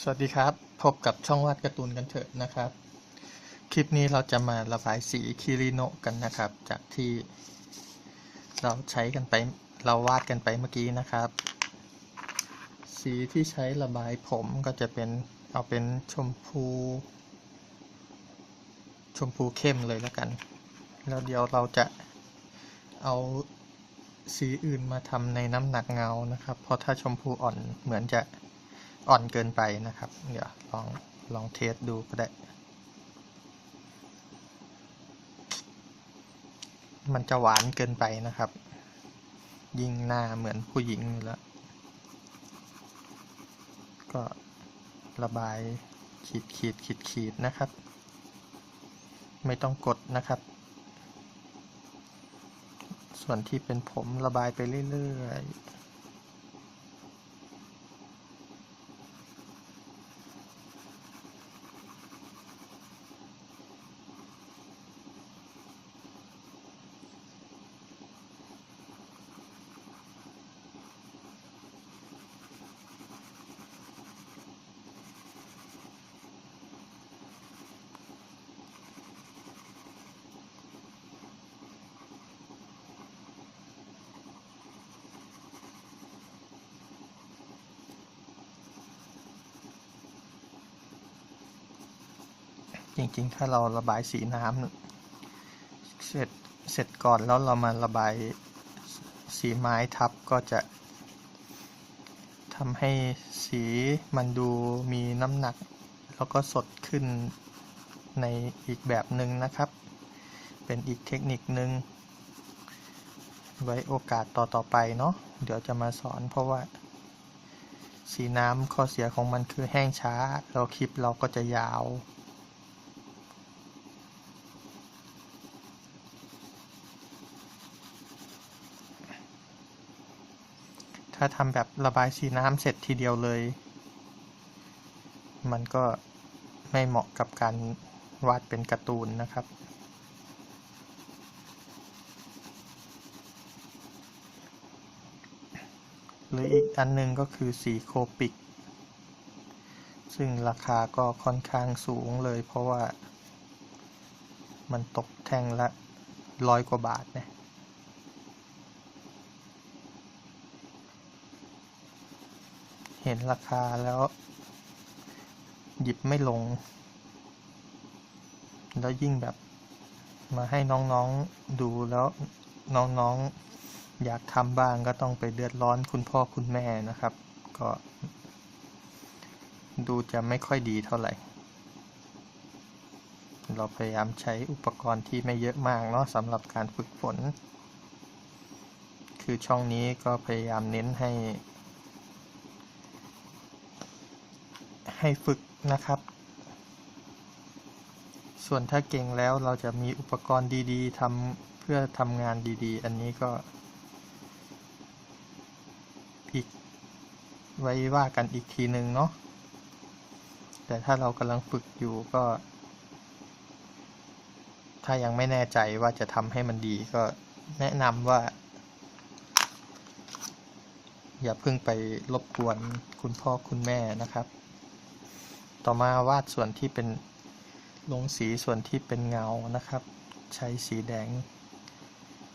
สวัสดีครับ พบกับช่องวาดการ์ตูนกันเถอะนะครับ คลิปนี้เราจะมาระบายสีคิริโนะกันนะครับ จากที่เราใช้กันไปเราวาดกันไปเมื่อกี้นะครับ สีที่ใช้ระบายผมก็จะเป็นเอาเป็นชมพู ชมพูเข้มเลยแล้วกัน แล้วเดี๋ยวเราจะเอาสีอื่นมาทำในน้ำหนักเงานะครับ เพราะถ้าชมพูอ่อนเหมือนจะ อ่อนเกินไปนะครับ เดี๋ยวลองลองเทสดูก็ได้ มันจะหวานเกินไปนะครับ ยิ่งหน้าเหมือนผู้หญิงแล้ว ก็ระบายขีดขีดขีดขีดนะครับ ไม่ต้องกดนะครับ ส่วนที่เป็นผมระบายไปเรื่อยๆ ริงๆ ถ้าเราระบายสีน้ำเสร็จเสร็จก่อนแล้วเรามาระบายสีไม้ทับก็จะทำให้สีมันดูมีน้ำหนัก แล้วก็สดขึ้นในอีกแบบหนึ่งนะครับ เป็นอีกเทคนิคหนึ่งไว้โอกาสต่อๆไปเนาะเดี๋ยวจะมาสอนเพราะว่า สีน้ำข้อเสียของมันคือแห้งช้า เราคลิปเราก็จะยาว ถ้าทำแบบระบายสีน้ำเสร็จทีเดียวเลย มันก็ไม่เหมาะกับการวาดเป็นการ์ตูนนะครับ หรืออีกอันหนึงก็คือสีโคปิก ซึ่งราคาก็ค่อนข้างสูงเลยเพราะว่ามันตกแท่งละร้อยกว่าบาทเนี่ย เห็นราคาแล้ว หยิบไม่ลง แล้วยิ่งแบบมาให้น้องๆดูแล้วน้องๆอยากทำบ้างก็ต้องไปเดือดร้อนคุณพ่อคุณแม่นะครับ ก็ ดูจะไม่ค่อยดีเท่าไหร่ เราพยายามใช้อุปกรณ์ที่ไม่เยอะมากเนาะสำหรับการฝึกฝน คือช่องนี้ก็พยายามเน้นให้ ให้ฝึกนะครับ ส่วนถ้าเก่งแล้วเราจะมีอุปกรณ์ดีๆทำเพื่อทำงานดีๆ อันนี้ก็อีกไว้ว่ากันอีกทีหนึ่งเนาะ แต่ถ้าเรากำลังฝึกอยู่ก็ ถ้ายังไม่แน่ใจว่าจะทำให้มันดีก็แนะนำว่า อย่าเพิ่งไปรบกวนคุณพ่อคุณแม่นะครับ ต่อมาวาดส่วนที่เป็นลงสีส่วนที่เป็นเงานะครับ ใช้สีแดง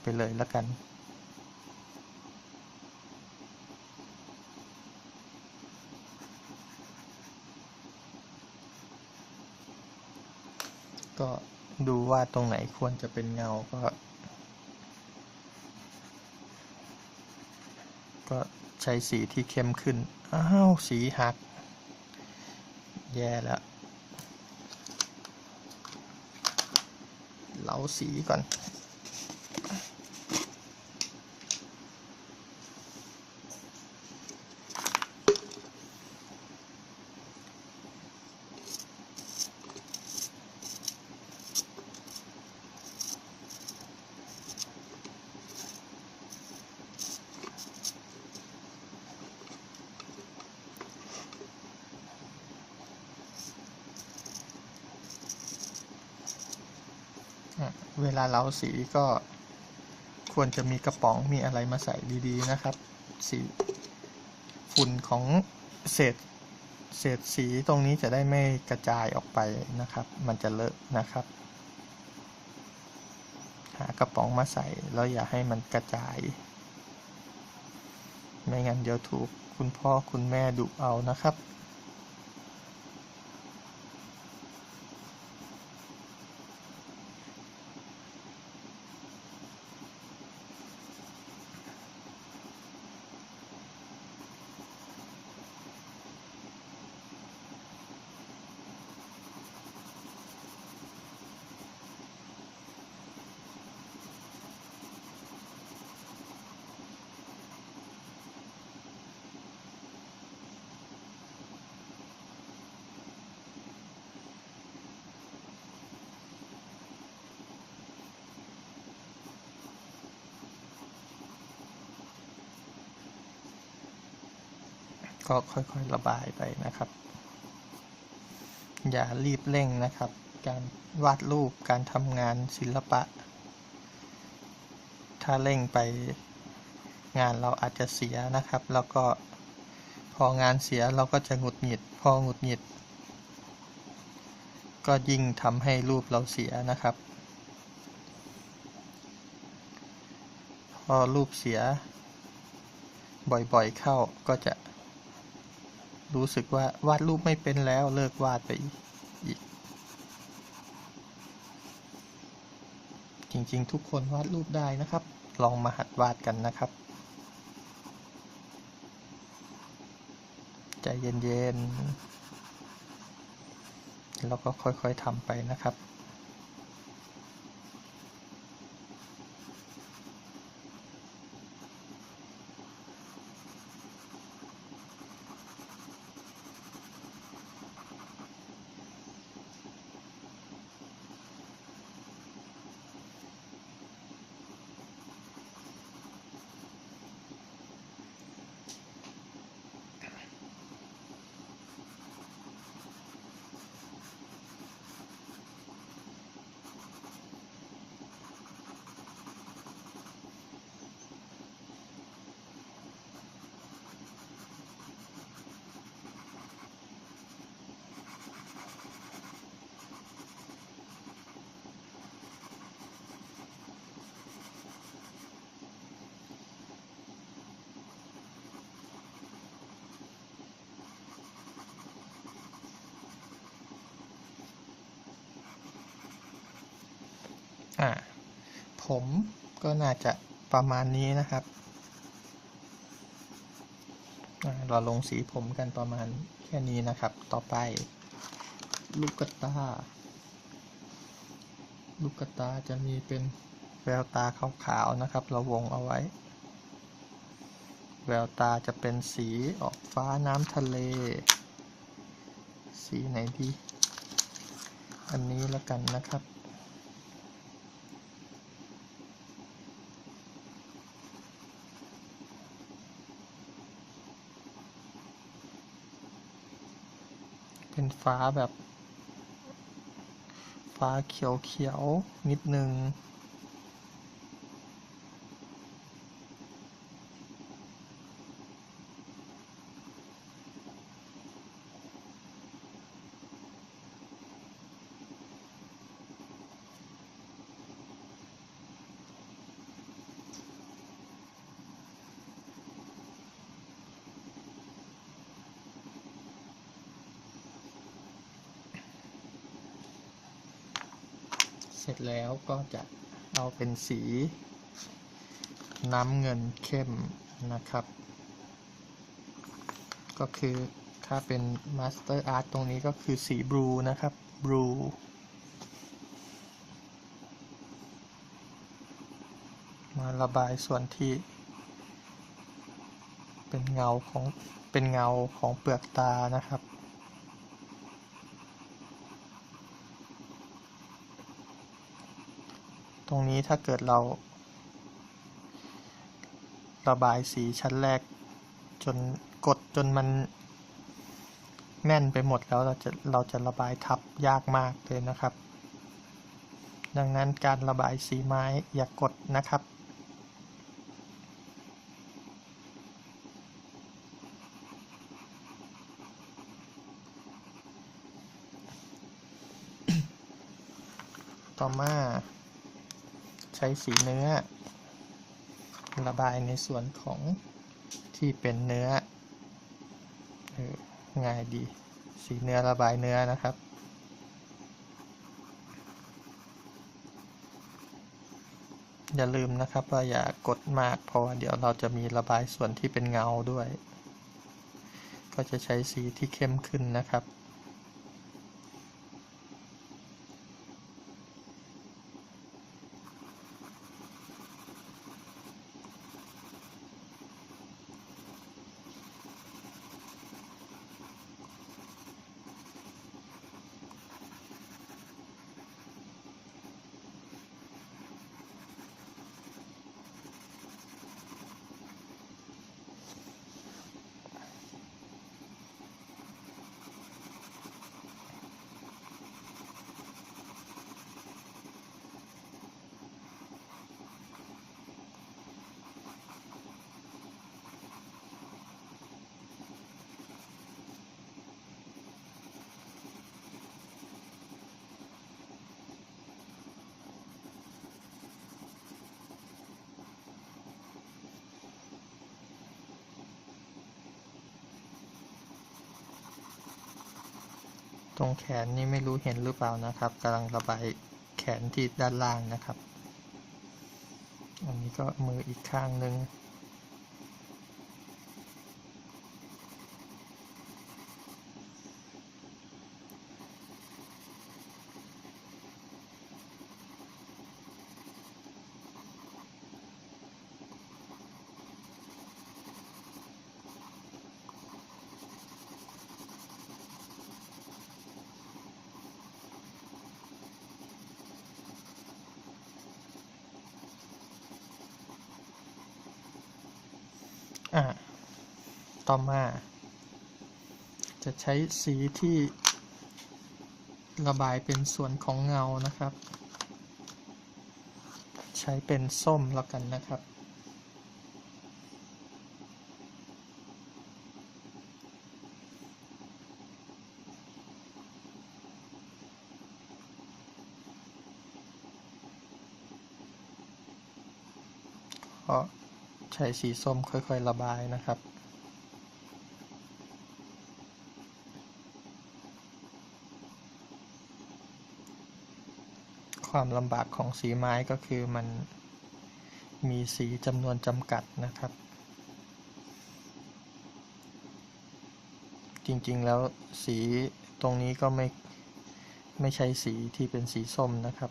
ไปเลยแล้วกัน ก็ดูว่าตรงไหนควรจะเป็นเงาก็ ก็ใช้สีที่เข้มขึ้น อ้าว สีหัก แย่แล้วเหลาสีก่อน อะ เลาเราสีก็ควรจะมีกระป๋องมีอะไรมาใส่ดีๆนะครับ สีฝุ่นของเศษเศษสีตรงนี้จะได้ไม่กระจายออกไปนะครับ มันจะเลอะนะครับ หากระป๋องมาใส่แล้วอย่าให้มันกระจาย ไม่งั้นเดี๋ยวถูกคุณพ่อคุณแม่ดุเอานะครับ ก็ค่อยๆระบายไปนะครับ อย่ารีบเร่งนะครับ การวาดรูปการทำงานศิลปะ ถ้าเร่งไปงานเราอาจจะเสียนะครับ แล้วก็พองานเสียเราก็จะหงุดหงิด พอหงุดหงิด ก็ยิ่งทำให้รูปเราเสียนะครับ พอรูปเสีย บ่อยๆเข้าก็จะ รู้สึกว่าวาดรูปไม่เป็นแล้วเลิกวาดไปอีก จริงๆ ทุกคนวาดรูปได้นะครับ ลองมาหัดวาดกันนะครับ ใจเย็นๆ แล้วก็ค่อยๆทำไปนะครับ ผมก็น่าจะประมาณนี้นะครับ เราลงสีผมกันประมาณแค่นี้นะครับ ต่อไป ลูกตา ลูกตาจะมีเป็นแววตาขาวๆนะครับ เราวงเอาไว้ แววตาจะเป็นสีออกฟ้าน้ำทะเล สีไหนดี อันนี้แล้วกันนะครับ เป็นฟ้าแบบ ฟ้าเขียวๆนิดนึง สร็จแล้วก็จะเอาเป็นสีน้ำเงินเข้มนะครับ ก็คือถ้าเป็น Master Art ตรงนี้ก็คือสีบลูนะครับบลูมาระบายส่วนที่ เป็นเงาของเป็นเงาของเปลือกตานะครับ ตรงนี้ถ้าเกิดเรา ระบายสีชั้นแรก จนกดจนมันแน่นไปหมดแล้วเราจะเราจะระบายทับยากมากเลยนะครับ ดังนั้นการระบายสีไม้อย่ากกดนะครับต่อมา ใช้สีเนื้อ ระบายในส่วนของที่เป็นเนื้อเออง่ายดี สีเนื้อระบายเนื้อนะครับ อย่าลืมนะครับว่าอย่ากดมากเพราะว่าเดี๋ยวเราจะมีระบายส่วนที่เป็นเงาด้วย ก็จะใช้สีที่เข้มขึ้นนะครับ ตรงแขนนี่ไม่รู้เห็นหรือเปล่านะครับกำลังระบายแขนที่ด้านล่างนะครับ อันนี้ก็มืออีกข้างหนึ่ง อ่าต่อมา จะใช้สีที่ระบายเป็นส่วนของเงานะครับ ใช้เป็นส้มแล้วกันนะครับ ก็ ใช้สีส้มค่อยๆระบายนะครับความลำบากของสีไม้ก็คือมันมีสีจำนวนจำกัดนะครับ จริงๆแล้วสีตรงนี้ก็ไม่ไม่ใช่สีที่เป็นสีส้มนะครับ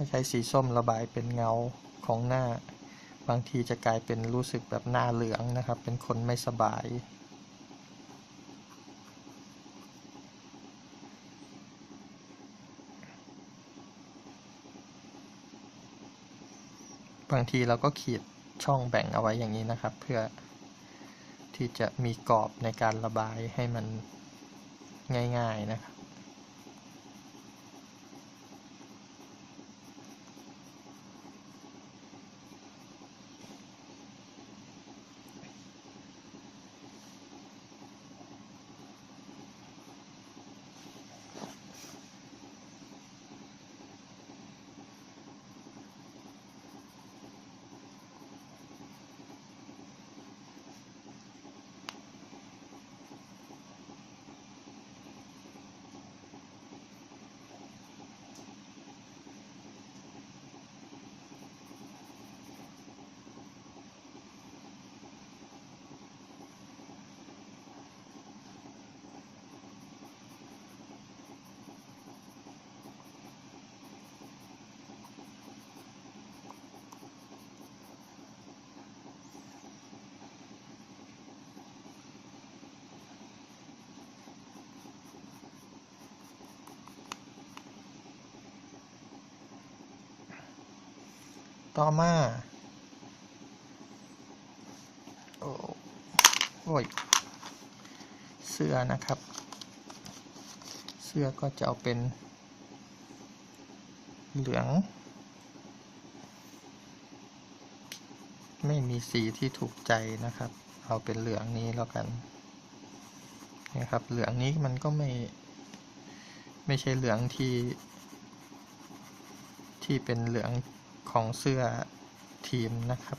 ถ้าใช้สีส้มระบายเป็นเงาของหน้า บางทีจะกลายเป็นรู้สึกแบบหน้าเหลืองนะครับ เป็นคนไม่สบายบางทีเราก็ขีดช่องแบ่งเอาไว้อย่างนี้นะครับ เพื่อที่จะมีกรอบในการระบายให้มันง่าย ๆนะครับ ต่อมาโอ้โอ้ยเสื้อนะครับ เสื้อก็จะเอาเป็นเหลือง ไม่มีสีที่ถูกใจนะครับ เอาเป็นเหลืองนี้แล้วกันนะครับ เหลืองนี้มันก็ไม่ ไม่ใช่เหลืองที่ ที่เป็นเหลือง ของเสื้อทีมนะครับ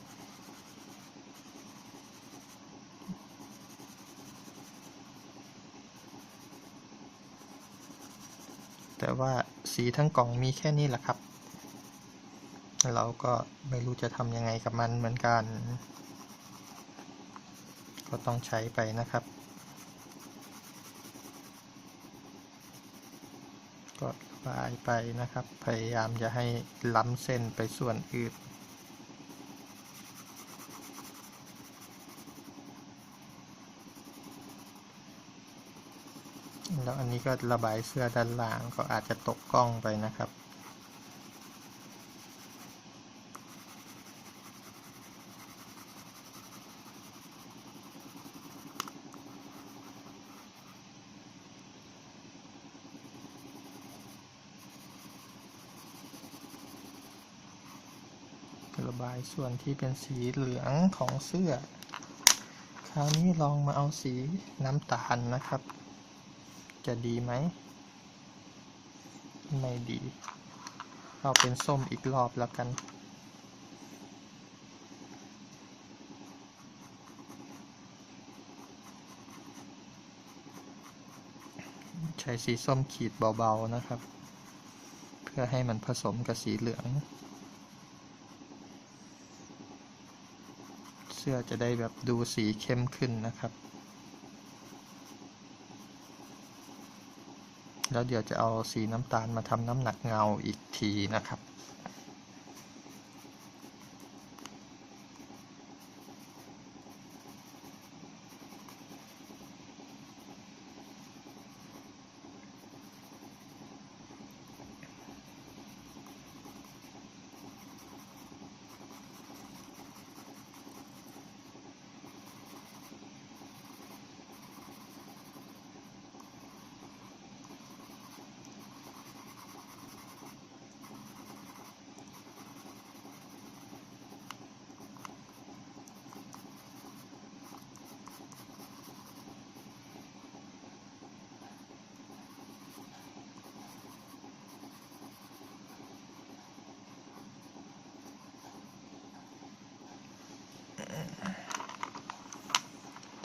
แต่ว่าสีทั้งกล่องมีแค่นี้แหละครับ เราก็ไม่รู้จะทำยังไงกับมันเหมือนกัน ก็ต้องใช้ไปนะครับ ก็ ปลายไปนะครับ พยายามจะให้ล้ำเส้นไปส่วนอื่นแล้วอันนี้ก็ระบายเสื้อด้านล่างก็อาจจะตกกล้องไปนะครับ บายส่วนที่เป็นสีเหลืองของเสื้อ คราวนี้ลองมาเอาสีน้ำตาลนะครับ จะดีไหม ไม่ดี เอาเป็นส้มอีกรอบแล้วกันใช้สีส้มขีดเบาๆนะครับ เพื่อให้มันผสมกับสีเหลือง เสื้อจะได้แบบดูสีเข้มขึ้นนะครับ แล้วเดี๋ยวจะเอาสีน้ำตาลมาทำน้ำหนักเงาอีกทีนะครับ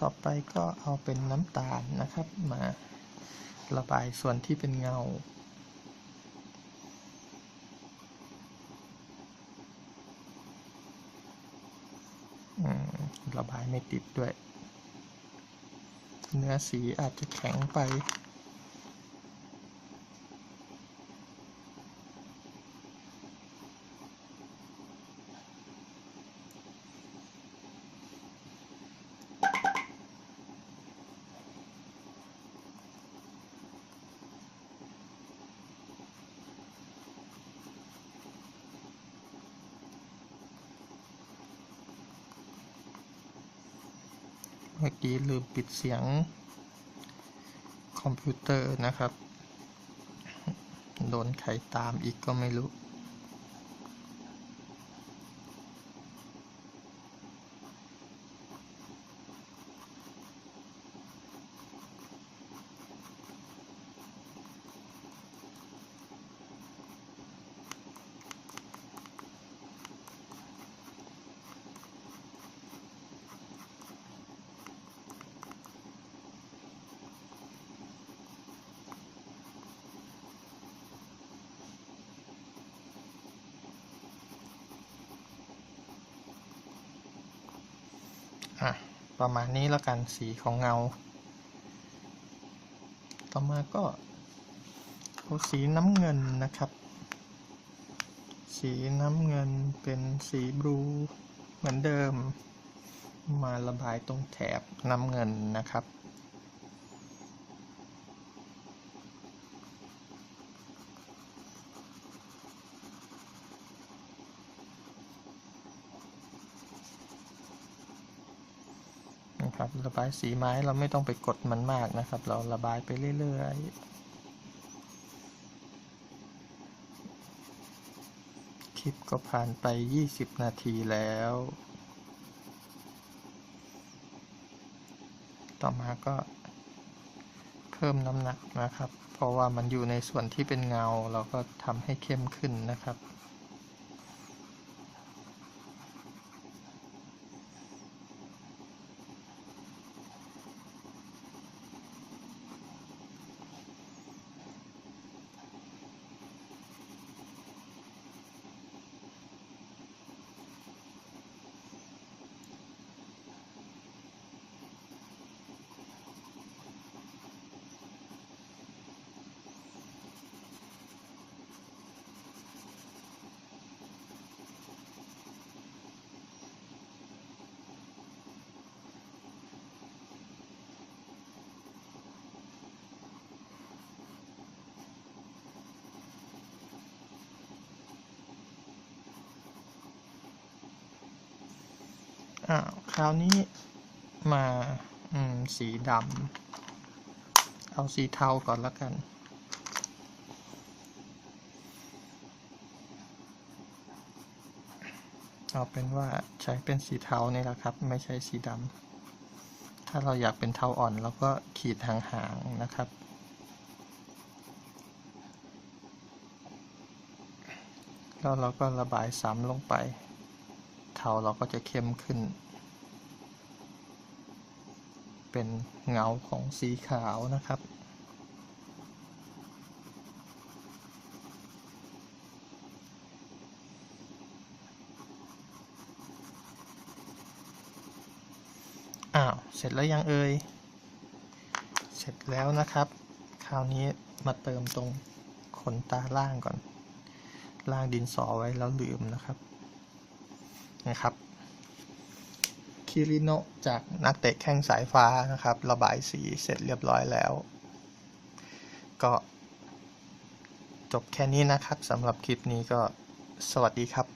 ต่อไปก็เอาเป็นน้ำตาลนะครับมาระบายส่วนที่เป็นเงา ระบายไม่ติดด้วย เนื้อสีอาจจะแข็งไป มื่อกี้ลืมปิดเสียงคอมพิวเตอร์นะครับ โดนใครตามอีกก็ไม่รู้ อะ ประมาณนี้แล้วกันสีของเงา ต่อมาก็เอาสีน้ำเงินนะครับ สีน้ำเงินเป็นสีบลูเหมือนเดิม มาระบายตรงแถบน้ำเงินนะครับ ระบายสีไม้เราไม่ต้องไปกดมันมากนะครับ เราระบายไปเรื่อยๆ คลิปก็ผ่านไป 20 นาทีแล้ว ต่อมาก็เพิ่มน้ำหนักนะครับ เพราะว่ามันอยู่ในส่วนที่เป็นเงาเราก็ทำให้เข้มขึ้นนะครับ อ่าคราวนี้มาอืมสีดำเอาสีเทาก่อนแล้วกัน เอาเป็นว่าใช้เป็นสีเทานี่แหละครับ ไม่ใช่สีดำถ้าเราอยากเป็นเทาอ่อนเราก็ขีดห่างๆนะครับแล้วเราก็ระบายซ้ำลงไปาเราก็จะเข้มขึ้น เป็นเงาของสีขาวนะครับ อ้าว เสร็จแล้วยังเอ่ย เสร็จแล้วนะครับ คราวนี้มาเติมตรงขนตาล่างก่อน ล่างดินสอไว้แล้วลืมนะครับ นะครับ คิริโนจากนักเตะแข้งสายฟ้านะครับ ระบายสีเสร็จเรียบร้อยแล้ว ก็จบแค่นี้นะครับสำหรับคลิปนี้ก็สวัสดีครับ